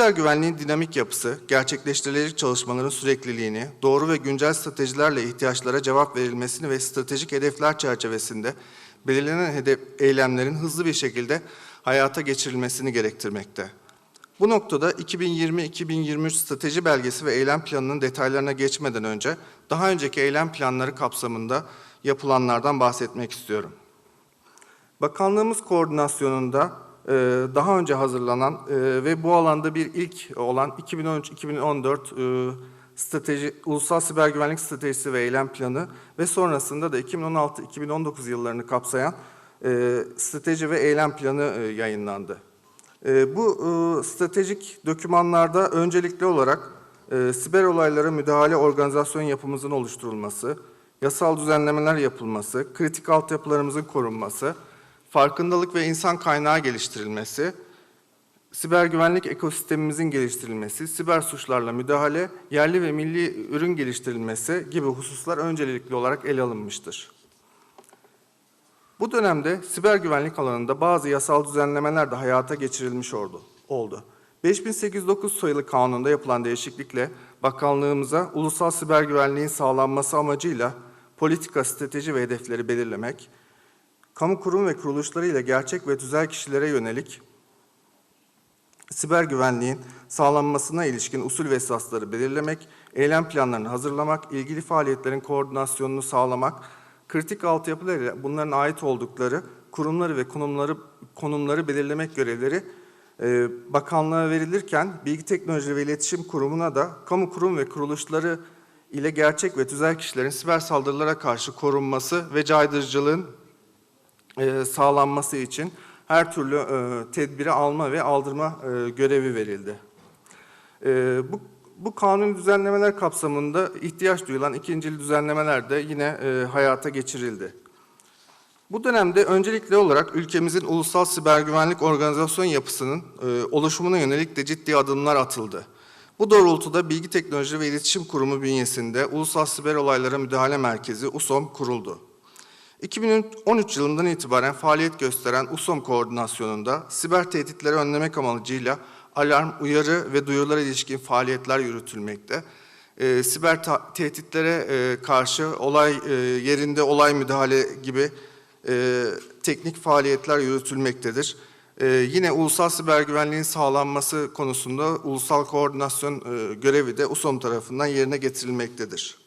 Siber güvenliğin dinamik yapısı, gerçekleştirilecek çalışmaların sürekliliğini, doğru ve güncel stratejilerle ihtiyaçlara cevap verilmesini ve stratejik hedefler çerçevesinde belirlenen hedef, eylemlerin hızlı bir şekilde hayata geçirilmesini gerektirmekte. Bu noktada 2020-2023 strateji belgesi ve eylem planının detaylarına geçmeden önce daha önceki eylem planları kapsamında yapılanlardan bahsetmek istiyorum. Bakanlığımız koordinasyonunda daha önce hazırlanan e, ve bu alanda bir ilk olan 2013-2014 e, strateji, Ulusal Siber Güvenlik Stratejisi ve Eylem Planı ve sonrasında da 2016-2019 yıllarını kapsayan e, strateji ve eylem planı e, yayınlandı. E, bu e, stratejik dokümanlarda öncelikli olarak e, siber olaylara müdahale organizasyon yapımızın oluşturulması, yasal düzenlemeler yapılması, kritik altyapılarımızın korunması, farkındalık ve insan kaynağı geliştirilmesi, siber güvenlik ekosistemimizin geliştirilmesi, siber suçlarla müdahale, yerli ve milli ürün geliştirilmesi gibi hususlar öncelikli olarak ele alınmıştır. Bu dönemde siber güvenlik alanında bazı yasal düzenlemeler de hayata geçirilmiş oldu. oldu. 5809 sayılı kanunda yapılan değişiklikle bakanlığımıza ulusal siber güvenliğin sağlanması amacıyla politika, strateji ve hedefleri belirlemek, kamu kurum ve kuruluşları ile gerçek ve tüzel kişilere yönelik siber güvenliğin sağlanmasına ilişkin usul ve esasları belirlemek, eylem planlarını hazırlamak, ilgili faaliyetlerin koordinasyonunu sağlamak, kritik altyapılarıyla bunların ait oldukları kurumları ve konumları konumları belirlemek görevleri e, bakanlığa verilirken Bilgi Teknoloji ve İletişim Kurumu'na da kamu kurum ve kuruluşları ile gerçek ve tüzel kişilerin siber saldırılara karşı korunması ve caydırıcılığın sağlanması için her türlü e, tedbiri alma ve aldırma e, görevi verildi. E, bu, bu kanun düzenlemeler kapsamında ihtiyaç duyulan ikincil düzenlemeler de yine e, hayata geçirildi. Bu dönemde öncelikli olarak ülkemizin ulusal siber güvenlik organizasyon yapısının e, oluşumuna yönelik de ciddi adımlar atıldı. Bu doğrultuda Bilgi Teknoloji ve İletişim Kurumu bünyesinde Ulusal Siber Olaylara Müdahale Merkezi USOM kuruldu. 2013 yılından itibaren faaliyet gösteren USOM koordinasyonunda siber tehditleri önlemek amacıyla alarm, uyarı ve duyurulara ilişkin faaliyetler yürütülmekte. Ee, siber tehditlere e, karşı olay e, yerinde olay müdahale gibi e, teknik faaliyetler yürütülmektedir. E, yine ulusal siber güvenliğin sağlanması konusunda ulusal koordinasyon e, görevi de USOM tarafından yerine getirilmektedir.